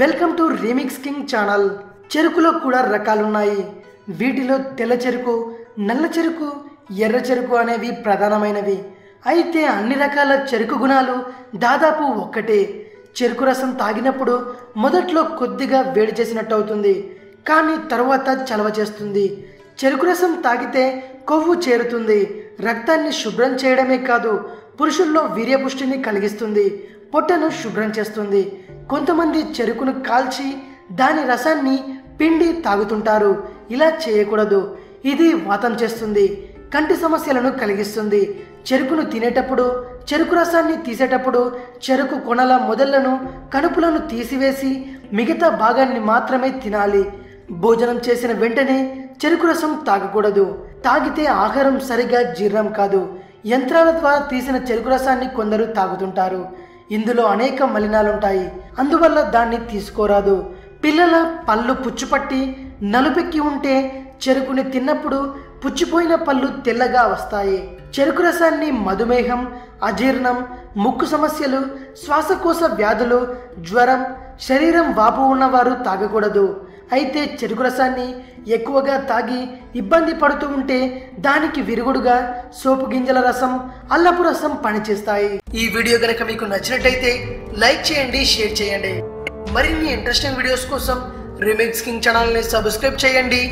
Welcome to remix king channel. చెరుకులో కూడా రకాలున్నాయి. వీటిలో తెల్ల చెరుకు నల్ల చెరుకు ఎర్ర చెరుకు అనేవి ప్రధానమైనవి. అయితే అన్ని రకాల చెరుకు గుణాలు దాదాపు ఒక్కటే. చెరుకు రసం తాగినప్పుడు మొదట్లో కొద్దిగా వేడి చేసినట్టు అవుతుంది కానీ తరువాత చలవ చేస్తుంది. చెరుకు రసం తాగితే కొవ్వు చేరుతుంది రక్తాన్ని శుభ్రం చేయడమే కాదు పురుషుల్లో వీర్యపుష్టిని కలిగిస్తుంది పొట్టను శుభ్రం చేస్తుంది. కొంతమంది చెరుకును కాల్చి దాని రసాన్ని పిండి తాగుతుంటారు. ఇలా చేయకూడదు. ఇది వాతం చేస్తుంది కంటి సమస్యలను కలిగిస్తుంది. చెరుకును తినేటప్పుడు చెరుకు రసాన్ని తీసేటప్పుడు చెరుకు కొనల మొదళ్ళను కనుపులను తీసివేసి మిగతా భాగాన్ని మాత్రమే తినాలి. భోజనం చేసిన వెంటనే చెరుకు రసం తాగకూడదు. తాగితే ఆహారం సరిగా జీర్ణం కాదు. యంత్రాల ద్వారా తీసిన చెరుకు రసాన్ని కొందరు తాగుతుంటారు. ఇందులో అనేక మలినాలుంటాయి. అందువల్ల దాన్ని తీసుకోరాదు. పిల్లల పళ్ళు పుచ్చుపట్టి నలుపెక్కి ఉంటే చెరుకుని తిన్నప్పుడు పుచ్చిపోయిన పళ్ళు తెల్లగా వస్తాయి. చెరుకు రసాన్ని మధుమేహం అజీర్ణం ముక్కు సమస్యలు శ్వాసకోశ వ్యాధులు జ్వరం శరీరం వాపు ఉన్నవారు తాగకూడదు. అయితే చెరుకు రసాన్ని ఎక్కువగా తాగి ఇబ్బంది పడుతూ ఉంటే దానికి విరుగుడుగా సోపు గింజల రసం అల్లపు రసం పనిచేస్తాయి. ఈ వీడియో గనక మీకు నచ్చినట్టయితే లైక్ చేయండి షేర్ చేయండి. మరిన్ని ఇంట్రెస్టింగ్ వీడియోస్ కోసం రిమిక్స్ కింగ్ ఛానల్ని సబ్స్క్రైబ్ చేయండి.